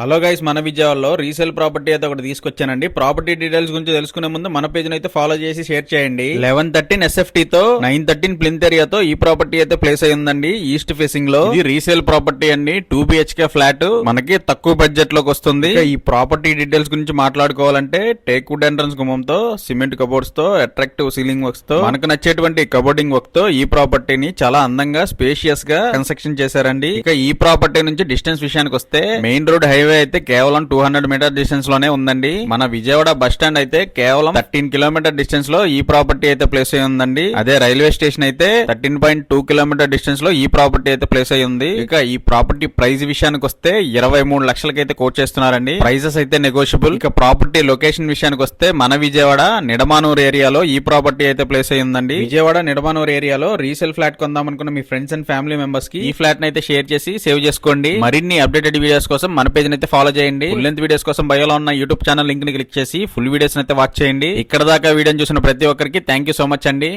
Hello guys మన విజయవాడలో resale property అయితే ఒకటి తీసుకొచ్చానండి. ప్రాపర్టీ డీటెయిల్స్ గురించి తెలుసుకునే ముందు మన పేజ్ అయితే ఫాలో చేసి షేర్ చేయండి. లెవెన్ థర్టీన్ ఎస్ఎఫ్టీ తో నైన్ థర్టీన్ ప్లింత్ ఏరియాతో ఈ ప్రాపర్టీ అయితే ప్లేస్ అయ్యిందండి ఈస్ట్ ఫేసింగ్లో. ఇది రీసేల్ ప్రాపర్టీ అండి. టూ బిహెచ్కే ఫ్లాట్ మనకి తక్కువ బడ్జెట్లోకి వస్తుంది. ఈ ప్రాపర్టీ డీటెయిల్స్ గురించి మాట్లాడుకోవాలంటే టేక్ వుడ్ ఎంట్రన్స్ గుమ్మంతో సిమెంట్ కబోర్డ్స్తో అట్రాక్టివ్ సీలింగ్ వర్క్స్తో మనకు నచ్చేటువంటి కబోర్డింగ్ వర్క్తో ఈ ప్రాపర్టీని చాలా అందంగా స్పేషియస్గా కన్స్ట్రక్షన్ చేశారండి. ఇక ఈ ప్రాపర్టీ నుంచి డిస్టెన్స్ విషయానికి వస్తే మెయిన్ రోడ్ హైవే అయితే కేవలం టూ హండ్రెడ్ మీటర్ డిస్టెన్స్లోనే ఉందండి. మన విజయవాడ బస్ స్టాండ్ అయితే కేవలం థర్టీన్ కిలోమీటర్ డిస్టెన్స్లో ఈ ప్రాపర్టీ అయితే ప్లేస్ అయి ఉందండి. అదే రైల్వే స్టేషన్ అయితే థర్టీన్ పాయింట్ టూ కిలోమీటర్ డిస్టెన్స్లో ఈ ప్రాపర్టీ అయితే ప్లేస్ అయి ఉంది. ఇక ఈ ప్రాపర్టీ ప్రైస్ విషయానికి వస్తే ఇరవై మూడు లక్షలకైతే కోట్ చేస్తున్నారండి. ప్రైజెస్ అయితే నెగోషియబుల్ ఇక ప్రాపర్టీ లొకేషన్ విషయానికి వస్తే మన విజయవాడ నిడమానూరు ఏరియాలో ఈ ప్రాపర్టీ అయితే ప్లేస్ అయి ఉందండి. విజయవాడ నిడమానూరు ఏరియాలో రీసేల్ ఫ్లాట్ కొందాం అనుకున్న మీ ఫ్రెండ్స్ అండ్ ఫ్యామిలీ మెంబర్స్కి ఈ ఫ్లాట్ అయితే షేర్ చేసి సేవ్ చేసుకోండి. మరిన్ని అప్డేటెడ్ వీడియోస్ కోసం మన పేజ్ అయితే ఫాలో చేయండి. ఫుల్ లెంత్ వీడియోస్ కోసం బయోలో ఉన్న యూట్యూబ్ ఛానల్ లింక్ని క్లిక్ చేసి ఫుల్ వీడియోస్ అయితే వాచ్ చేయండి. ఇక్కడ దాకా వీడియో చూసిన ప్రతి ఒక్కరికి థ్యాంక్ యూ సో మచ్ అండి.